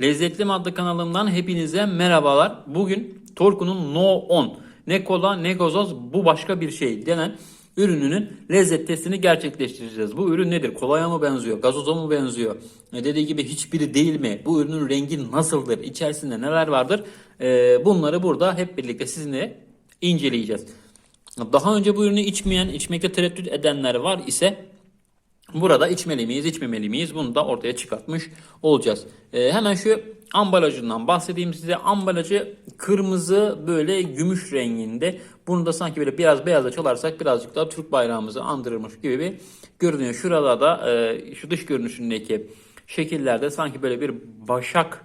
Lezzetli Madde kanalımdan hepinize merhabalar. Bugün Torku'nun No 10 ne kola ne gazoz bu başka bir şey denen ürününün lezzet testini gerçekleştireceğiz. Bu ürün nedir? Kolaya mı benziyor? Gazoza mı benziyor? E, dediği gibi hiçbiri değil mi? Bu ürünün rengi nasıldır? İçerisinde neler vardır? E, bunları burada hep birlikte sizinle inceleyeceğiz. Daha önce bu ürünü içmeyen, içmekte tereddüt edenler var ise Burada içmeli miyiz, içmemeli miyiz? Bunu da ortaya çıkartmış olacağız. Ee, hemen şu ambalajından bahsedeyim size. Ambalajı kırmızı böyle gümüş renginde. Bunu da sanki böyle biraz beyazla çalarsak birazcık daha Türk bayrağımızı andırırmış gibi bir görünüyor. Şurada da e, şu dış görünüşündeki şekillerde sanki böyle bir başak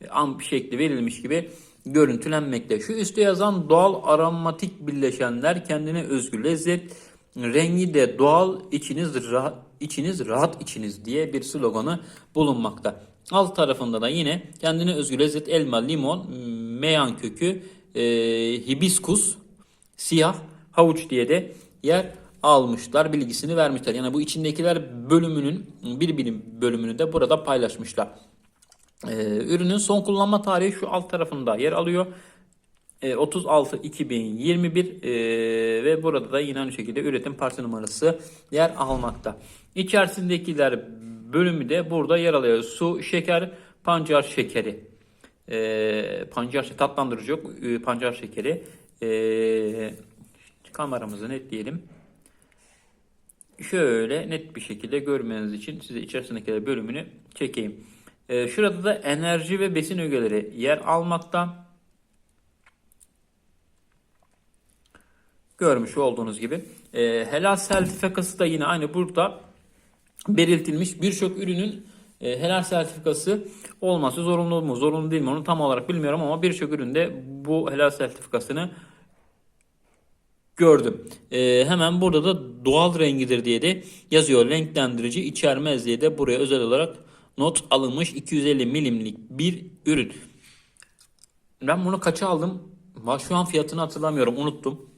e, am şekli verilmiş gibi görüntülenmekte. Şu üstte yazan doğal aromatik bileşenler kendine özgü lezzet, rengi de doğal, içiniz rahat, içiniz rahat içiniz diye bir sloganı bulunmakta. Alt tarafında da yine kendine özgü lezzet elma, limon, meyan kökü, e, hibiskus, siyah, havuç diye de yer almışlar, bilgisini vermişler. Yani bu içindekiler bölümünün bir birim bölümünü de burada paylaşmışlar. Ee, ürünün son kullanma tarihi şu alt tarafında yer alıyor. Ee, 36 2021 ee, ve burada da yine aynı şekilde üretim parça numarası yer almakta. İçerisindekiler bölümü de burada yer alıyor. Su, şeker, pancar şekeri. Ee, pancar tatlandırıcı yok. Ee, pancar şekeri. Ee, kameramızı netleyelim. Şöyle net bir şekilde görmeniz için size içerisindekiler bölümünü çekeyim. Ee, şurada da enerji ve besin ögeleri yer almakta. Görmüş olduğunuz gibi. Ee, helal sertifikası da yine aynı burada belirtilmiş. Birçok ürünün e, helal sertifikası olması zorunlu mu, zorunlu değil mi onu tam olarak bilmiyorum ama birçok üründe bu helal sertifikasını gördüm. Ee, hemen burada da doğal rengidir diye de yazıyor. Renklendirici içermez diye de buraya özel olarak not alınmış 250 milimlik bir ürün. Ben bunu kaça aldım? Şu an fiyatını hatırlamıyorum. Unuttum.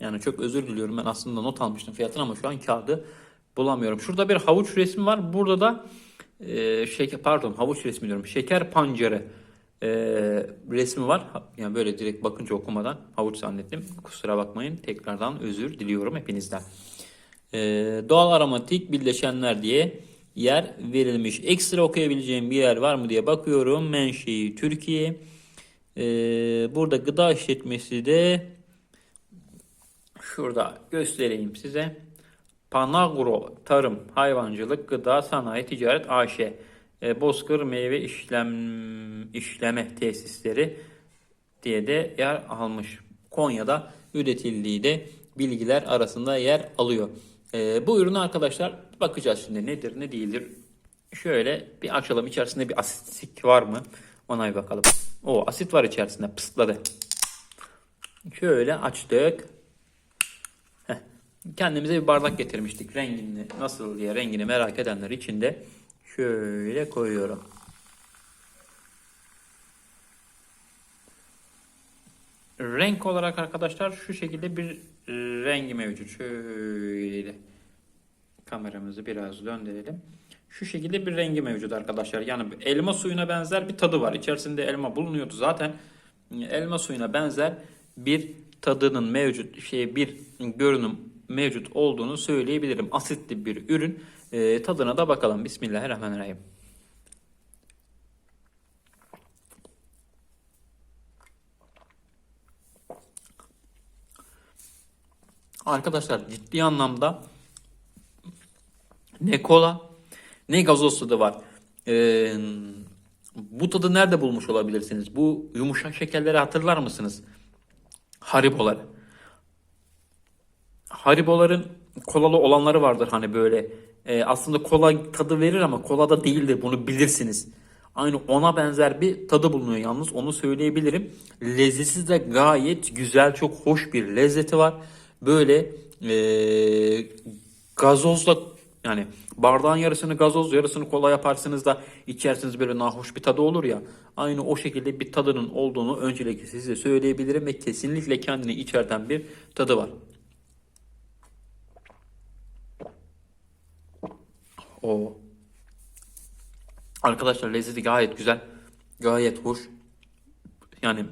Yani çok özür diliyorum. Ben aslında not almıştım fiyatını ama şu an kağıdı bulamıyorum. Şurada bir havuç resmi var. Burada da e, şeker pardon havuç resmi diyorum. Şeker pancarı e, resmi var. Yani böyle direkt bakınca okumadan havuç zannettim. Kusura bakmayın. Tekrardan özür diliyorum hepinizden. E, doğal aromatik bileşenler diye yer verilmiş. Ekstra okuyabileceğim bir yer var mı diye bakıyorum. Menşei Türkiye. E, burada gıda işletmesi de şurada göstereyim size. Panagro Tarım, Hayvancılık, Gıda, Sanayi, Ticaret AŞ. E, Bozkır Meyve İşlem İşleme Tesisleri diye de yer almış. Konya'da üretildiği de bilgiler arasında yer alıyor. E, bu ürünü arkadaşlar bakacağız şimdi nedir ne değildir. Şöyle bir açalım içerisinde bir asitlik var mı ona bir bakalım. O asit var içerisinde pısladı. Şöyle açtık. Kendimize bir bardak getirmiştik. Rengini nasıl diye rengini merak edenler için de şöyle koyuyorum. Renk olarak arkadaşlar şu şekilde bir rengi mevcut. Şöyle kameramızı biraz döndürelim. Şu şekilde bir rengi mevcut arkadaşlar. Yani elma suyuna benzer bir tadı var. İçerisinde elma bulunuyordu zaten. Elma suyuna benzer bir tadının mevcut şey bir görünüm mevcut olduğunu söyleyebilirim. Asitli bir ürün. E, tadına da bakalım. Bismillahirrahmanirrahim. Arkadaşlar ciddi anlamda ne kola ne gazoz tadı var. Ee, bu tadı nerede bulmuş olabilirsiniz? Bu yumuşak şekerleri hatırlar mısınız? Haribolar. Hariboların kolalı olanları vardır hani böyle. Ee, aslında kola tadı verir ama kola da değildir bunu bilirsiniz. Aynı ona benzer bir tadı bulunuyor yalnız onu söyleyebilirim. Lezzeti de gayet güzel çok hoş bir lezzeti var. Böyle ee, gazozla yani bardağın yarısını gazoz yarısını kola yaparsınız da içersiniz böyle nahoş bir tadı olur ya. Aynı o şekilde bir tadının olduğunu öncelikle size söyleyebilirim ve kesinlikle kendini içerten bir tadı var. O Arkadaşlar lezzeti gayet güzel. Gayet hoş. Yani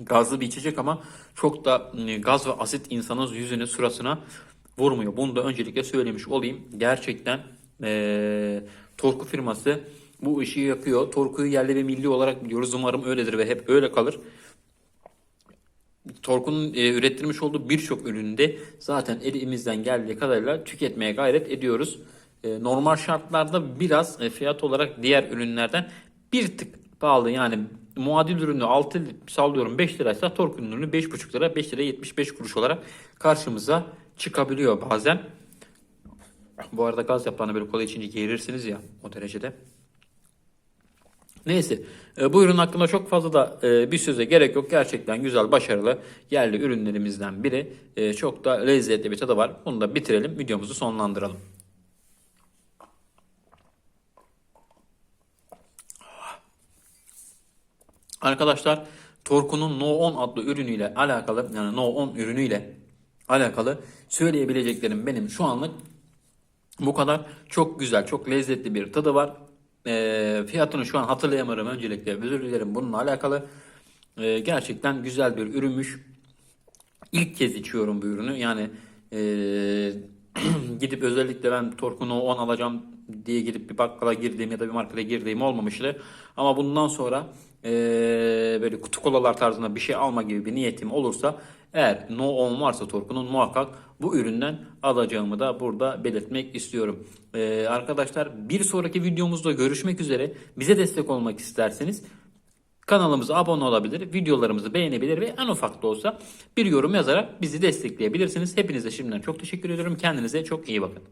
gazlı bir içecek ama çok da e, gaz ve asit insanın yüzüne, surasına vurmuyor. Bunu da öncelikle söylemiş olayım. Gerçekten e, Torku firması bu işi yapıyor. Torku'yu yerli ve milli olarak biliyoruz. Umarım öyledir ve hep öyle kalır. Torku'nun e, ürettirmiş olduğu birçok üründe zaten elimizden geldiği kadarıyla tüketmeye gayret ediyoruz. E, normal şartlarda biraz e, fiyat olarak diğer ürünlerden bir tık pahalı. Yani muadil ürünü 6 sallıyorum 5 liraysa Torku'nun ürünü 5,5 lira 5 lira 75 kuruş olarak karşımıza çıkabiliyor bazen. Bu arada gaz yaprağını böyle kola içince geğirirsiniz ya o derecede. Neyse e, bu ürün hakkında çok fazla da bir söze gerek yok. Gerçekten güzel, başarılı yerli ürünlerimizden biri. Çok da lezzetli bir tadı var. Bunu da bitirelim, videomuzu sonlandıralım. Arkadaşlar Torku'nun No 10 adlı ürünüyle alakalı yani No 10 ürünüyle alakalı söyleyebileceklerim benim şu anlık bu kadar. Çok güzel, çok lezzetli bir tadı var. Ee, fiyatını şu an hatırlayamıyorum öncelikle. Özür dilerim bununla alakalı. Ee, gerçekten güzel bir ürünmüş. İlk kez içiyorum bu ürünü. Yani ee, gidip özellikle ben Torku'nu 10 alacağım diye gidip bir bakkala girdiğim ya da bir markete girdiğim olmamıştı. Ama bundan sonra ee, böyle kutu kolalar tarzında bir şey alma gibi bir niyetim olursa eğer No 10 varsa Torku'nun muhakkak bu üründen alacağımı da burada belirtmek istiyorum. Ee, arkadaşlar bir sonraki videomuzda görüşmek üzere. Bize destek olmak isterseniz kanalımıza abone olabilir, videolarımızı beğenebilir ve en ufak da olsa bir yorum yazarak bizi destekleyebilirsiniz. Hepinize şimdiden çok teşekkür ediyorum. Kendinize çok iyi bakın.